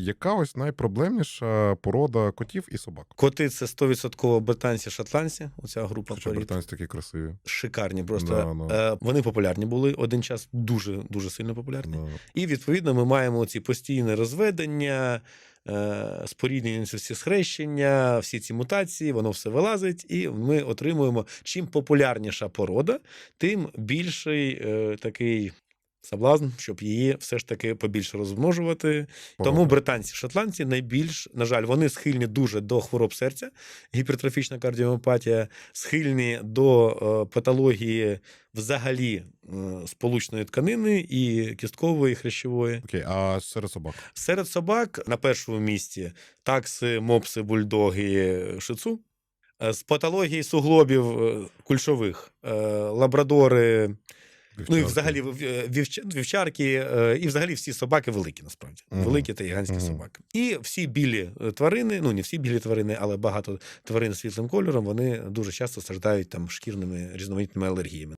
яка ось найпроблемніша порода котів і собак? Коти це 100% британці шотландці. Оця група Хоча порід. британці такі красиві. Шикарні, просто Да, да. Е, вони популярні були один час, дуже дуже сильно популярні. Ну, І відповідно ми маємо ці постійне розведення, е, споріднення ці всі схрещення, всі ці мутації, воно все вилазить, і ми отримуємо чим популярніша порода, тим більший е, такий. Соблазн, щоб її все ж таки побільше розмножувати. Тому британці, шотландці найбільш, на жаль, вони схильні дуже до хвороб серця, гіпертрофічна кардіоміопатія, схильні до е, патології взагалі е, сполучної тканини і кісткової, і хрящової. Окей, а серед собак? Серед собак на першому місці такси, мопси, бульдоги, шицу. Е, З патології суглобів кульшових, е, лабрадори, ну і взагалі вів- вівч- вівчарки, е, і взагалі всі собаки великі, насправді. Мгм. Великі та гігантські Мгм. собаки. І всі білі е, тварини, ну не всі білі тварини, але багато тварин з світлим кольором, вони дуже часто страждають там шкірними різноманітними алергіями.